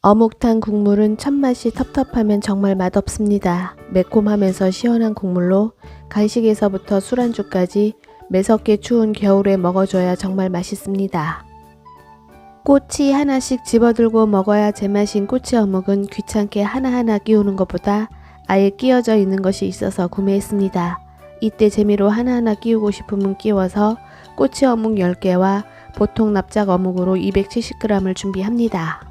어묵탕 국물은 첫맛이 텁텁하면 정말 맛없습니다. 매콤하면서 시원한 국물로 간식에서부터 술안주까지 매섭게 추운 겨울에 먹어줘야 정말 맛있습니다. 꼬치 하나씩 집어들고 먹어야 제맛인 꼬치 어묵은 귀찮게 하나하나 끼우는 것보다 아예 끼어져 있는 것이 있어서 구매했습니다. 이때 재미로 하나하나 끼우고 싶으면 끼워서 꼬치 어묵 10개와 보통 납작 어묵으로 270g을 준비합니다.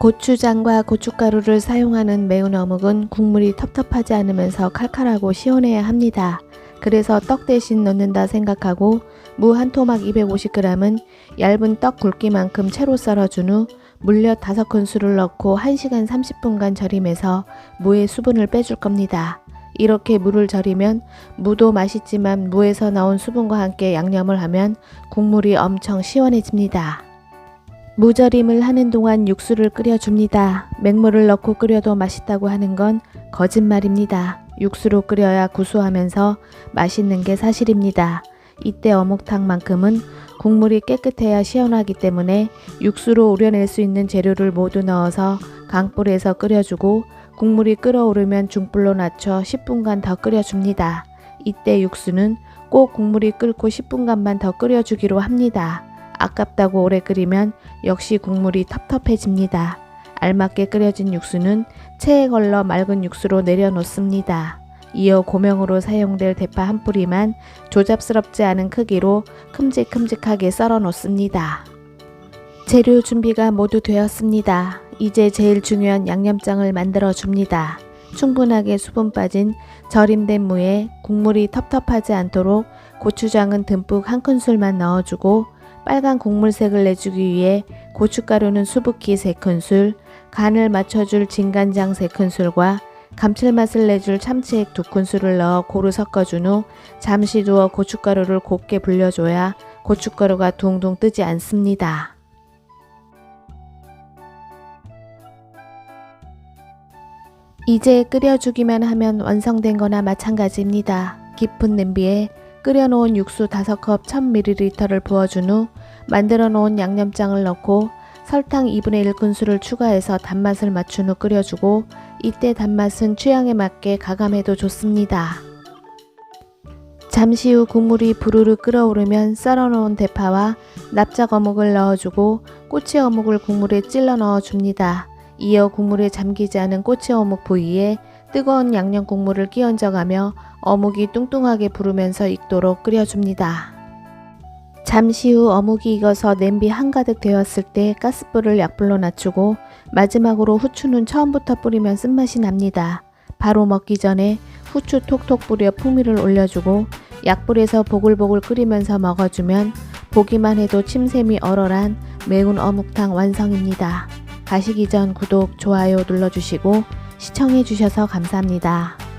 고추장과 고춧가루를 사용하는 매운 어묵은 국물이 텁텁하지 않으면서 칼칼하고 시원해야 합니다. 그래서 떡 대신 넣는다 생각하고 무 한 토막 250g은 얇은 떡 굵기만큼 채로 썰어준 후 물엿 5큰술을 넣고 1시간 30분간 절임해서 무의 수분을 빼줄 겁니다. 이렇게 무를 절이면 무도 맛있지만 무에서 나온 수분과 함께 양념을 하면 국물이 엄청 시원해집니다. 무절임을 하는 동안 육수를 끓여줍니다. 맹물을 넣고 끓여도 맛있다고 하는 건 거짓말입니다. 육수로 끓여야 구수하면서 맛있는 게 사실입니다. 이때 어묵탕만큼은 국물이 깨끗해야 시원하기 때문에 육수로 우려낼 수 있는 재료를 모두 넣어서 강불에서 끓여주고 국물이 끓어오르면 중불로 낮춰 10분간 더 끓여줍니다. 이때 육수는 꼭 국물이 끓고 10분간만 더 끓여주기로 합니다. 아깝다고 오래 끓이면 역시 국물이 텁텁해집니다. 알맞게 끓여진 육수는 체에 걸러 맑은 육수로 내려놓습니다. 이어 고명으로 사용될 대파 한 뿌리만 조잡스럽지 않은 크기로 큼직큼직하게 썰어 놓습니다. 재료 준비가 모두 되었습니다. 이제 제일 중요한 양념장을 만들어 줍니다. 충분하게 수분 빠진 절임된 무에 국물이 텁텁하지 않도록 고추장은 듬뿍 한 큰술만 넣어주고 빨간 국물색을 내주기 위해 고춧가루는 수북히 3큰술, 간을 맞춰줄 진간장 3큰술과 감칠맛을 내줄 참치액 2큰술을 넣어 고루 섞어준 후 잠시 두어 고춧가루를 곱게 불려줘야 고춧가루가 둥둥 뜨지 않습니다. 이제 끓여주기만 하면 완성된 거나 마찬가지입니다. 깊은 냄비에 끓여놓은 육수 5컵 1000ml를 부어준 후 만들어 놓은 양념장을 넣고 설탕 2분의 1 큰술을 추가해서 단맛을 맞춘 후 끓여주고 이때 단맛은 취향에 맞게 가감해도 좋습니다. 잠시 후 국물이 부르르 끓어오르면 썰어놓은 대파와 납작 어묵을 넣어주고 꼬치 어묵을 국물에 찔러 넣어줍니다. 이어 국물에 잠기지 않은 꼬치 어묵 부위에 뜨거운 양념 국물을 끼얹어가며 어묵이 뚱뚱하게 부르면서 익도록 끓여줍니다. 잠시 후 어묵이 익어서 냄비 한가득 되었을 때 가스불을 약불로 낮추고 마지막으로 후추는 처음부터 뿌리면 쓴맛이 납니다. 바로 먹기 전에 후추 톡톡 뿌려 풍미를 올려주고 약불에서 보글보글 끓이면서 먹어주면 보기만 해도 침샘이 얼얼한 매운 어묵탕 완성입니다. 가시기 전 구독, 좋아요 눌러주시고 시청해주셔서 감사합니다.